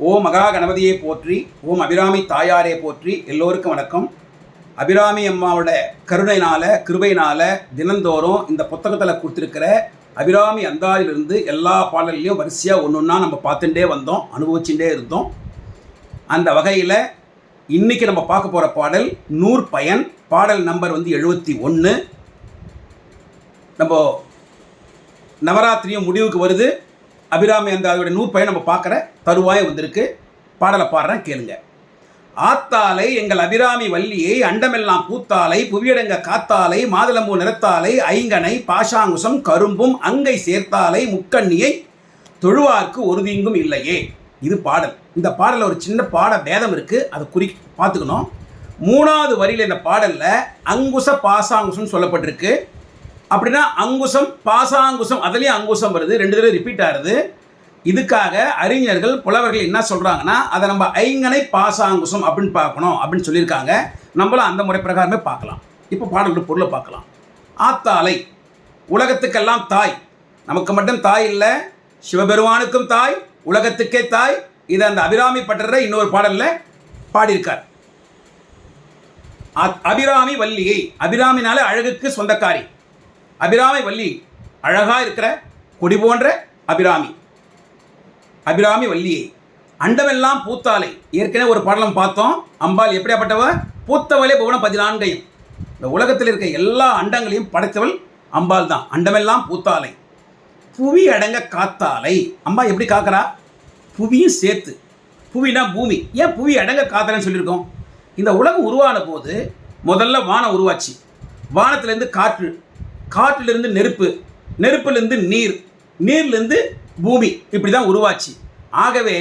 ஓம் மகா கணபதியை போற்றி ஓம் அபிராமி தாயாரே போற்றி எல்லோருக்கும் வணக்கம். அபிராமி அம்மாவோட கருணையினால கிருபையினால தினந்தோறும் இந்த புத்தகத்தில் கொடுத்துருக்கிற அபிராமி அந்தாரிலிருந்து எல்லா பாடல்லையும் வரிசையாக ஒன்று ஒன்றா நம்ம பார்த்துட்டே வந்தோம் அனுபவிச்சுட்டே இருந்தோம். அந்த வகையில் இன்றைக்கி நம்ம பார்க்க போகிற பாடல் நூறு பயன் பாடல் நம்பர் வந்து எழுபத்தி ஒன்று நம்ம நவராத்திரியும் முடிவுக்கு வருது. அபிராமி அந்த அதோட நூறு நம்ம பார்க்குற தருவாய் வந்திருக்கு. பாடலை பாடுறேன் கேளுங்க. ஆத்தாலை எங்கள் அபிராமி வள்ளியை அண்டமெல்லாம் பூத்தாலை புவியடங்க காத்தாலை மாதுளம்பூ நிறத்தாலை ஐங்கனை பாஷாங்குசம் கரும்பும் அங்கை சேர்த்தாலை முக்கண்ணியை தொழுவார்க்கு ஒரு தீங்கும் இல்லையே. இது பாடல். இந்த பாடலில் ஒரு சின்ன பாட பேதம் இருக்குது அதை குறி பார்த்துக்கணும். மூணாவது வரியில் இந்த பாடலில் அங்குச பாசாங்குசம் சொல்லப்பட்டிருக்கு. அப்படின்னா அங்குசம் பாசாங்குசம் அதுலேயும் அங்குசம் வருது ரெண்டு தடவை ரிப்பீட் ஆகுது இதுக்காக அறிஞர்கள் புலவர்கள் என்ன சொல்கிறாங்கன்னா அதை நம்ம ஐங்கனை பாசாங்குசம் அப்படின்னு பார்க்கணும் அப்படின்னு சொல்லியிருக்காங்க. நம்மளும் அந்த முறை பிரகாரமே பார்க்கலாம். இப்போ பாடல்கள் பொருளை பார்க்கலாம். ஆத்தாலை உலகத்துக்கெல்லாம் தாய். நமக்கு மட்டும் தாய் இல்லை சிவபெருமானுக்கும் தாய் உலகத்துக்கே தாய். இதை அந்த அபிராமி பட்டற இன்னொரு பாடலில் பாடியிருக்கார். அபிராமி வள்ளியை அபிராமினால அழகுக்கு சொந்தக்காரி. அபிராமி வள்ளி. அழகா இருக்கிற கொடி போன்ற அபிராமி. அபிராமி வள்ளியை. அண்டமெல்லாம் பூத்தாலை. ஏற்கனவே ஒரு பாடலம் பார்த்தோம். அம்பாள் எப்படியாப்பட்டவ? பூத்தவளே புவன பதினான்கையும். இந்த உலகத்தில் இருக்க எல்லா அண்டங்களையும் படைத்தவள் அம்பாள் தான். அண்டமெல்லாம் பூத்தாலை. புவி அடங்க காத்தாலை. அம்மா எப்படி காக்கிறா? புவியும் சேர்த்து. புவினா பூமி. ஏன் புவி அடங்க காத்தலைன்னு சொல்லியிருக்கோம்? இந்த உலகம் உருவான போது முதல்ல வானம் உருவாச்சு. வானத்திலேருந்து காற்று காட்டிலிருந்து நெருப்பு நெருப்புலேருந்து நீர் நீர்லேருந்து பூமி இப்படி தான் உருவாச்சு. ஆகவே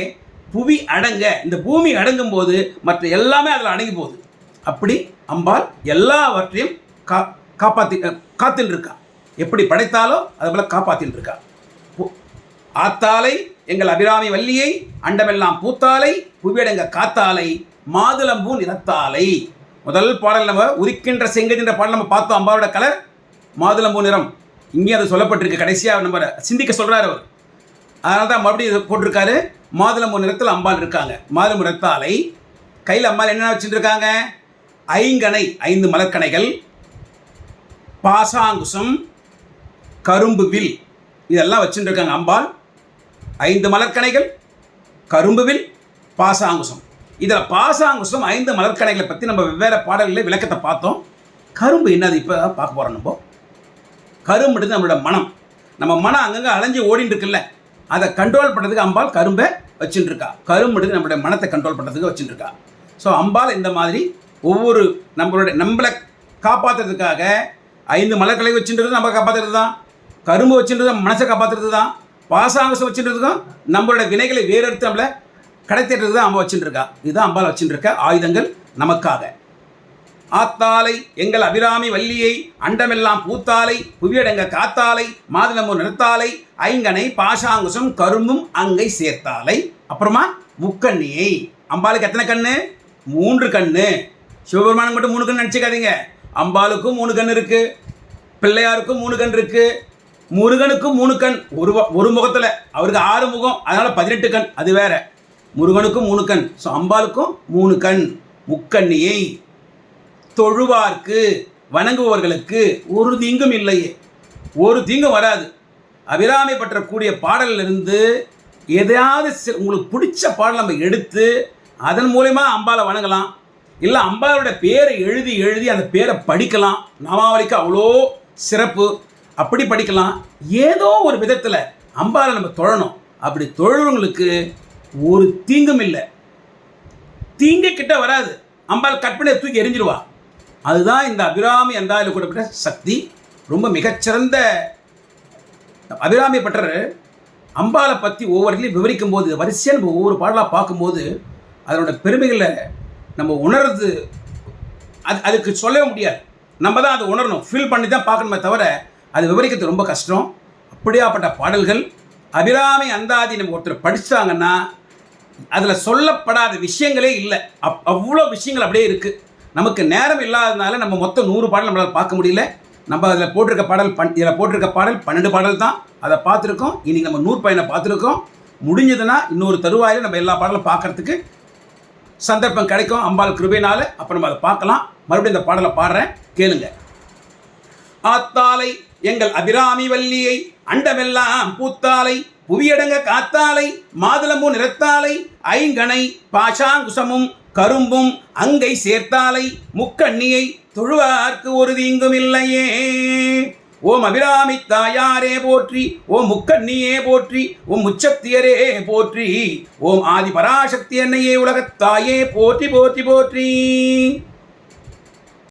புவி அடங்க இந்த பூமி அடங்கும் போது மற்ற எல்லாமே அதில் அடங்கி போகுது அப்படி அம்பாள் எல்லாவற்றையும் கா காப்பாற்றி காத்துன்னு இருக்கா எப்படி படைத்தாலோ அது போல் காப்பாற்றின்னு இருக்கா பு- ஆத்தாலை எங்கள் அபிராமி வள்ளியை அண்டமெல்லாம் பூத்தாலை புவியடங்க காத்தாலை மாதுளம்பூ நிறத்தாலை முதல் பாடல் நம்ம உதிக்கின்ற செங்கதின்ற பாடல் நம்ம பார்த்தோம். அம்பாவோட கலர் மாதுளம்பூ நிறம். இங்கே அது சொல்லப்பட்டிருக்கு. கடைசியாக நம்ம சிந்திக்க சொல்கிறார் அவர். அதனால தான் மறுபடியும் போட்டிருக்காரு. மாதுளம்பூ நிறத்தில் அம்பாள் இருக்காங்க. மாதுளம்பு நிறத்தாலை. கையில் அம்பாள் என்ன வச்சுட்டு இருக்காங்க ஐங்கனை ஐந்து மலர்கனைகள் பாசாங்குசம் கரும்பு வில். இதெல்லாம் வச்சுருக்காங்க இருக்காங்க அம்பாள். ஐந்து மலர்கனைகள் கரும்பு வில் பாசாங்குசம். இதில் பாசாங்குசம் ஐந்து மலர்கனைகளை பற்றி நம்ம வெவ்வேறு பாடல்களில் விளக்கத்தை பார்த்தோம். கரும்பு என்னது? இப்போ பார்க்க போகிறோம் நம்ம. கரும்புன்றது நம்மளோட மனம். நம்ம மனம் அங்கங்கே அலைஞ்சு ஓடிட்டு இருக்குல்ல அதை கண்ட்ரோல் பண்ணுறதுக்கு அம்பாள் கரும்பை வச்சுட்டுருக்கா கரும்புன்றது நம்மளுடைய மனத்தை கண்ட்ரோல் பண்ணுறதுக்கு வச்சுட்டுருக்கா ஸோ அம்பாள் இந்த மாதிரி ஒவ்வொரு நம்மளுடைய நம்மளை காப்பாற்றுறதுக்காக ஐந்து மலர்களை வச்சுன்றது நம்ம காப்பாற்றுறது தான் கரும்பு வச்சுன்றது மனசை காப்பாற்றுறது தான் பாசாங்கசம் வச்சுன்றதுக்கும் நம்மளோட வினைகளை வேறு எடுத்து நம்மளை கடத்திடுறது தான் அம்மா வச்சுட்டுருக்கா இதுதான் அம்பாள் வச்சுட்டுருக்க ஆயுதங்கள் நமக்காக. ஆத்தாலை எங்கள் அபிராமி வள்ளியை அண்டமெல்லாம் பூத்தாலை புவியடங்க காத்தாலை மாதுளம்பு நிறத்தாலை ஐங்கனை பாஷாங்குசம் கரும்பும் அங்கை சேர்த்தாலை. அப்புறமா முக்கண்ணியை. அம்பாளுக்கு எத்தனை கண்ணு? மூன்று கண்ணு. சிவபெருமானுக்கு மட்டும் மூணு கண் நினச்சிக்காதீங்க. அம்பாளுக்கும் மூணு கண் இருக்கு. பிள்ளையாருக்கும் மூணு கண் இருக்கு. முருகனுக்கும் மூணு கண். ஒரு ஒரு முகத்தில். அவருக்கு ஆறு முகம். அதனால் பதினெட்டு கண். அது வேற. முருகனுக்கும் மூணு கண். ஸோ அம்பாளுக்கும் மூணு கண். முக்கண்ணியை. தொழுவார்க்கு வணங்குபவர்களுக்கு ஒரு தீங்கும் இல்லையே. ஒரு தீங்கும் வராது. அபிராமி பற்றக்கூடிய பாடலிலிருந்து எதையாவது உங்களுக்கு பிடிச்ச பாடல் நம்ம எடுத்து அதன் மூலயமா அம்பாளை வணங்கலாம். இல்லை அம்பாளோட பேரை எழுதி எழுதி அந்த பேரை படிக்கலாம். நாமாவளிக்கு அவ்வளோ சிறப்பு. அப்படி படிக்கலாம். ஏதோ ஒரு விதத்தில் அம்பாளை நம்ம தொழணும். அப்படி தொழுறவங்களுக்கு ஒரு தீங்கும் இல்லை. தீங்கு கிட்ட வராது. அம்பாள் கற்பனை தூக்கி எரிஞ்சிருவா அதுதான் இந்த அபிராமி அந்தாயில் கூடப்பட்ட சக்தி. ரொம்ப மிகச்சிறந்த அபிராமி பட்டர் அம்பாளை பற்றி ஒவ்வொருத்தையும் விவரிக்கும் போது வரிசையாக நம்ம ஒவ்வொரு பாடலாக பார்க்கும்போது அதனோட பெருமைகளை நம்ம உணர்றது அது அதுக்கு சொல்லவே முடியாது. நம்ம தான் அதை உணரணும். ஃபீல் பண்ணி தான் பார்க்கணுமே தவிர அது விவரிக்கிறது ரொம்ப கஷ்டம். அப்படியாப்பட்ட பாடல்கள். அபிராமி அந்தாதி நம்ம ஒருத்தர் படித்தாங்கன்னா அதில் சொல்லப்படாத விஷயங்களே இல்லை. அப் அவ்வளோ விஷயங்கள் அப்படியே இருக்குது நமக்கு நேரம் இல்லாததுனால நம்ம மொத்தம் நூறு பாடல் நம்மளால் பார்க்க முடியல. நம்ம அதில் போட்டிருக்க பாடல் பன் இதில் போட்டிருக்க பாடல் பன்னெண்டு பாடல் தான். அதை பார்த்துருக்கோம். இன்றைக்கி நம்ம நூறு பையனை பார்த்துருக்கோம். முடிஞ்சதுன்னா இன்னொரு தருவாயில் நம்ம எல்லா பாடலும் பார்க்கறதுக்கு சந்தர்ப்பம் கிடைக்கும். அம்பாள் கிருபைனால அப்போ நம்ம அதை பார்க்கலாம். மறுபடியும் இந்த பாடலை பாடுறேன். கேளுங்க. ஆத்தாலை எங்கள் அபிராமி வள்ளியை அண்டமெல்லாம் பூத்தாலை புவியடங்க காத்தாலை மாதுளம்பூ நிறத்தாலை ஐங்கனை பாஷாங்குசமும் கரும்பும் அங்கை சேர்த்தாலை முக்கண்ணியை தொழுவார்க்கு ஒரு தீங்கும் இல்லையே ஓம் அபிராமி தாயாரே போற்றி ஓம் முக்கண்ணியே போற்றி ஓம் முச்சத்தியரே போற்றி ஓம் ஆதி பராசக்தி என்னையே உலகத்தாயே போற்றி போற்றி போற்றி.